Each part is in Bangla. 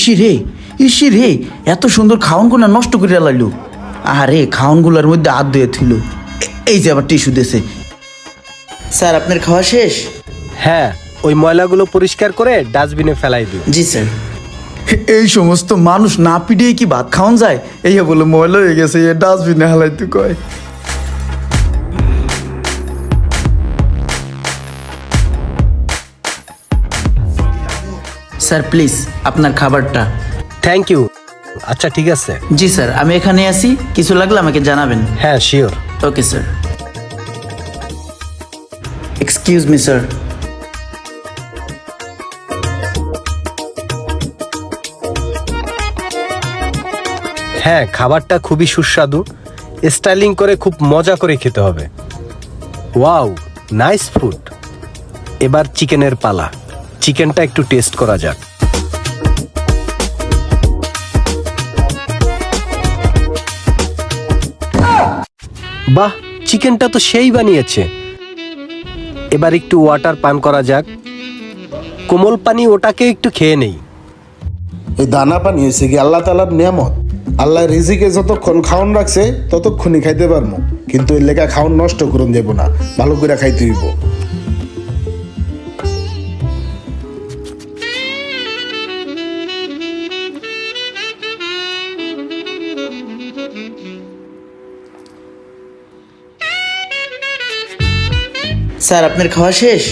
ইসি রে ইসি রে এত সুন্দর খাওনগুলো নষ্ট করে লাইলো। আরে খাওনগুলোর মধ্যে হাত ধুয়ে থুইল। এই যে আবার টিস্যু দেছে। স্যার আপনার খাওয়া শেষ? হ্যাঁ ওই ময়লাগুলো পরিষ্কার করে ডাস্টবিনে ফেলাই দিই জি স্যার। এই সমস্ত মানুষ না পিটিয়ে কি ভাত খাওয়ান যায়? এই বলে ময়লা হয়ে গেছে এ ডাস্টবিনে হালাইতে কয়। স্যার প্লিজ আপনার খাবারটা। থ্যাংক ইউ আচ্ছা ঠিক আছে। জি স্যার আমি এখানে আসি কিছু লাগলে আমাকে জানাবেন। হ্যাঁ sure okay sir excuse me sir হ্যাঁ খাবারটা খুবই সুস্বাদু। স্টাইলিং করে খুব মজা করে খেতে হবে। ওয়াও নাইস ফুড এবার চিকেনের পালা। চিকেনটা একটু টেস্ট করা যাক। বাহ, চিকেনটা তো সেই বানিয়েছে। এবার একটু ওয়াটার পান করা যাক। কোমল পানি ওটাকে একটু খেয়ে নেই। এই দানা পানি হয়েছে কি আল্লাহ তালার নিয়ামত? আল্লাহ রিজিকে যতক্ষণ খাওন রাখছে, ততক্ষণই খাইতে পারব কিন্তু এই লেখা খাওন নষ্ট করুন যাব না, ভালো করে খাইতে হইব। স্যার আপনার খাওয়া শেষ?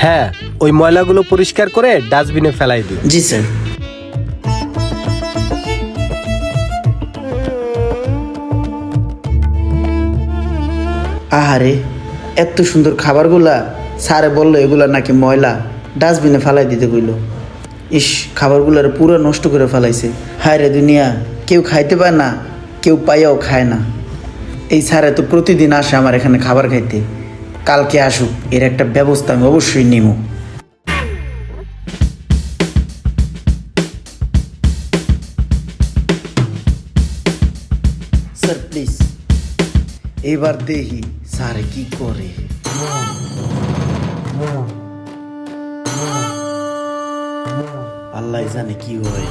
হ্যাঁ ওই ময়লাগুলো পরিষ্কার করে ডাস্টবিনে ফেলাই দিই। জি স্যার। আহারে এত সুন্দর খাবারগুলা স্যারে বলল এগুলা নাকি ময়লা ডাস্টবিনে ফেলাই দিতে কইলো। ইস খাবারগুলার পুরো নষ্ট করে ফেলাইছে। হায় রে দুনিয়া কেউ খাইতে পায় না কেউ পাইয়াও খায় না। এই স্যারে তো প্রতিদিন আসে আমার এখানে খাবার খাইতে। কালকে আসুক এর একটা ব্যবস্থা আমি অবশ্যই নিব। স্যার প্লিজ এবার দেখি স্যার কি করে। আল্লাহ জানে কি হয়।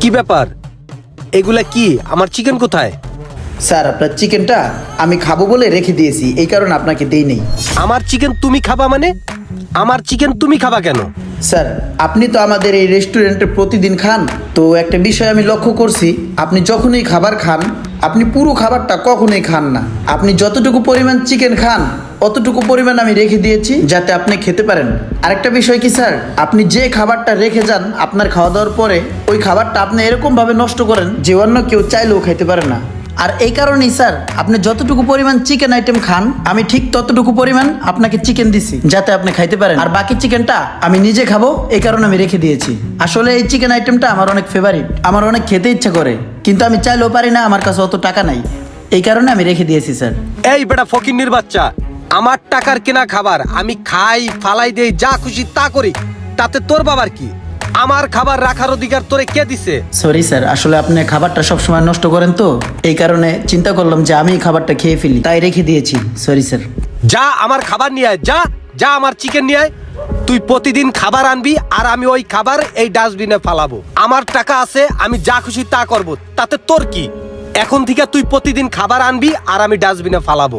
কি ব্যাপার? এগুলা কি? আমার চিকেন কোথায়? স্যার আপনার চিকেনটা আমি খাব বলে রেখে দিয়েছি। এই কারণে আপনাকে দেই নেই। আমার চিকেন তুমি খাবা মানে? আমার চিকেন তুমি খাবা কেন? স্যার আপনি তো আমাদের এই রেস্টুরেন্টে প্রতিদিন খান। তো একটা বিষয় আমি লক্ষ্য করছি আপনি যখনই খাবার খান আপনি পুরো খাবারটা কখনোই খান না। আপনি যতটুকু পরিমাণ চিকেন খান অতটুকু পরিমাণ আমি রেখে দিয়েছি যাতে আপনি খেতে পারেন। আরেকটা বিষয় কি স্যার? আপনি যে খাবারটা রেখে যান আপনার খাওয়া দাওয়ার পরে ওই খাবারটা আপনি এরকমভাবে নষ্ট করেন যে অন্য কেউ চাইলেও খাইতে পারে না। আর এই কারণেই, স্যার, আপনি যতটুকু পরিমাণ চিকেন আইটেম খান, আমি ঠিক ততটুকু পরিমাণ আপনাকে চিকেন দিছি, যাতে আপনি খাইতে পারেন। আর বাকি চিকেনটা আমি নিজে খাব, এই কারণে আমি রেখে দিয়েছি। আসলে এই চিকেন আইটেমটা আমার অনেক ফেভারিট আমার অনেক খেতে ইচ্ছে করে, কিন্তু আমি চাইলেও পারি না, আমার কাছে অত টাকা নাই। এই কারণে আমি রেখে দিয়েছি, স্যার। এই বেটা ফকিন্নির বাচ্চা আমার টাকার কেনা খাবার আমি খাই, ফালাই দেই, যা খুশি তা করি, তাতে তোর বাবার কি? আমার খাবার রাখার অধিকার তোরে কে দিছে? সরি স্যার আসলে আপনি খাবারটা সবসময় নষ্ট করেন তো। এই কারণে চিন্তা করলাম যে আমি খাবারটা খেয়ে ফেলি। তাই রেখে দিয়েছি। সরি স্যার যা আমার খাবার নিয়ে আয় যা যা আমার চিকেন নিয়ে আয়। তুই প্রতিদিন খাবার আনবি আর আমি ওই খাবার এই ডাস্টবিনে ফালাবো। আমার টাকা আছে আমি যা খুশি তা করব। তাতে তোর কি? এখন থেকে তুই প্রতিদিন খাবার আনবি আর আমি ডাস্টবিনে ফালাবো।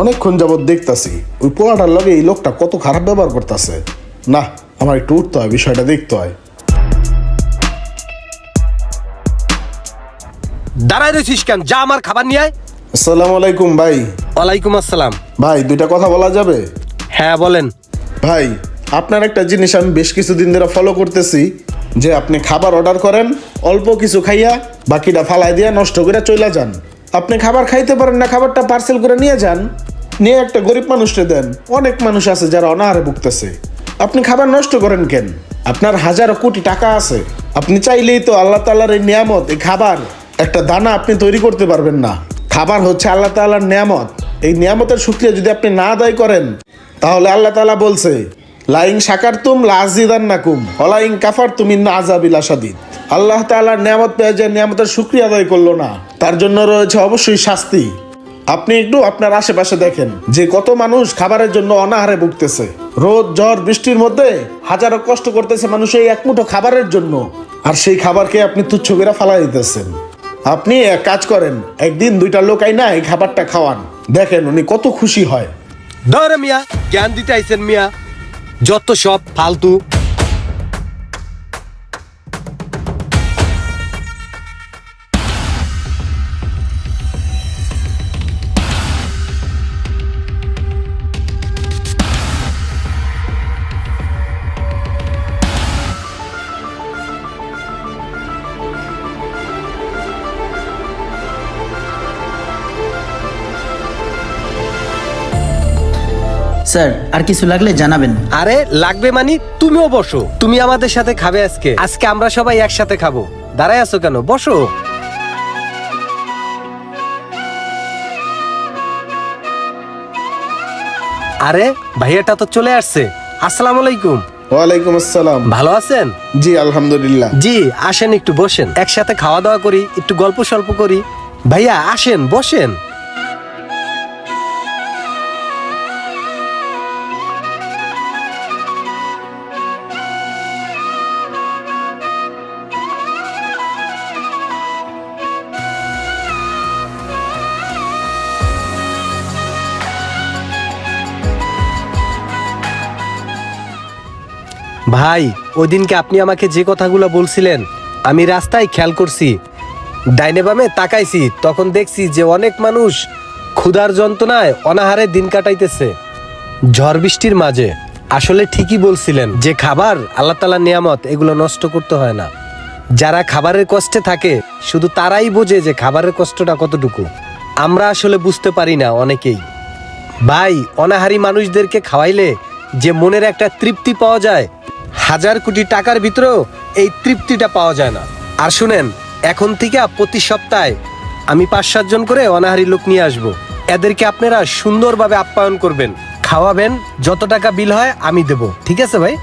অনেকক্ষণ যাবৎ দেখতাছি ওই পোলাটার লগে এই লোকটা কত খারাপ ব্যবহার করতেছে। না আমার একটু উঠতে হয় বিষয়টা দেখতে হয়। দাঁড়াই রয়েছিস কেন? যা আমার খাবার নিয়ে আয়। আসসালামু আলাইকুম ভাই। ওয়ালাইকুম আসসালাম। ভাই দুইটা কথা বলা যাবে? হ্যাঁ বলেন। ভাই আপনার একটা জিনিস আমি বেশ কিছুদিন ধরে ফলো করতেছি যে আপনি খাবার অর্ডার করেন অল্প কিছু খাইয়া বাকিটা ফালাই দিয়া নষ্ট করে চলে যান। আপনি খাবার খাইতে পারেন না খাবারটা পার্সেল করে নিয়ে যান। নিয়ে একটা গরিব মানুষকে দেন। অনেক মানুষ আছে যারা অনাহারে ভুগতেছে। আপনি খাবার নষ্ট করেন কেন? আপনার হাজারো কোটি টাকা আছে। আপনি চাইলেই তো আল্লাহ তাল্লাহর এই নিয়ামত, এই খাবার, একটা দানা আপনি তৈরি করতে পারবেন না। খাবার হচ্ছে আল্লাহ তাআলার নিয়ামত। এই নিয়ামতের শুক্রিয়া যদি আপনি না আদায় করেন, তাহলে আল্লাহ তাআলা বলছে, লাইং শাকার তুম লাজিদান নাকুম হলাইং কাফার তুমি না আজাবিল আসাদিদ আল্লাহ তাআলার নিয়ামত পেয়ে যে নিয়ামতের শুক্রিয়া আদায় করল না, তার জন্য রয়েছে অবশ্যই শাস্তি। আপনি একটু আপনার আশেপাশে দেখেন, যে কত মানুষ খাবারের জন্য অনাহারে ভুগতেছে। রোদ ঝড় বৃষ্টির মধ্যে হাজারো কষ্ট করতেছে মানুষ এই এক মুঠো খাবারের জন্য। আর সেই খাবারকে আপনি তুচ্ছ করে ফালা দিতেছেন। আপনি এক কাজ করেন, একদিন দুইটা লোক আইনা এই খাবারটা খাওয়ান। দেখেন উনি কত খুশি হয়। ধরে মিয়া, জ্ঞান দিতে আইছেন মিয়া। যত সব ফালতু। স্যার আর কিছু লাগলে জানাবেন। আরে লাগবে মানি তুমিও বসো। তুমি আমাদের সাথে খাবে আজকে। আজকে আমরা সবাই একসাথে খাব। দাঁড়ায় আছো কেন? বসো। আরে ভাইয়াটা তো চলে আসছে। আসসালামু আলাইকুম। ওয়ালাইকুম আসসালাম। ভালো আছেন? জি আলহামদুলিল্লাহ। জি আসেন একটু বসেন। একসাথে খাওয়া দাওয়া করি একটু গল্প সল্প করি। ভাইয়া আসেন বসেন। ভাই ওই দিনকে আপনি আমাকে যে কথাগুলো বলছিলেন, আমি রাস্তায় খেয়াল করছি। ডাইনে বামে তাকাইছি, তখন দেখছি যে অনেক মানুষ ক্ষুধার যন্ত্রণায় অনাহারে দিন কাটাইতেছে। ঝড় বৃষ্টির মাঝে, আসলে ঠিকই বলছিলেন যে খাবার, আল্লাহ তালা নিয়ামত, এগুলো নষ্ট করতে হয় না। যারা খাবারের কষ্টে থাকে, শুধু তারাই বোঝে যে খাবারের কষ্টটা কতটুকু। আমরা আসলে বুঝতে পারি না অনেকেই। ভাই, অনাহারি মানুষদেরকে খাওয়াইলে যে মনের একটা তৃপ্তি পাওয়া যায় হাজার কোটি টাকার ভিতরেও এই তৃপ্তিটা পাওয়া যায় না। আর শুনেন, এখন থেকে প্রতি সপ্তাহে আমি পাঁচ সাতজন করে অনাহারি লোক নিয়ে আসব। এদেরকে আপনারা সুন্দরভাবে আপ্যায়ন করবেন। খাওয়াবেন, যত টাকা বিল হয় আমি দেব। ঠিক আছে ভাই?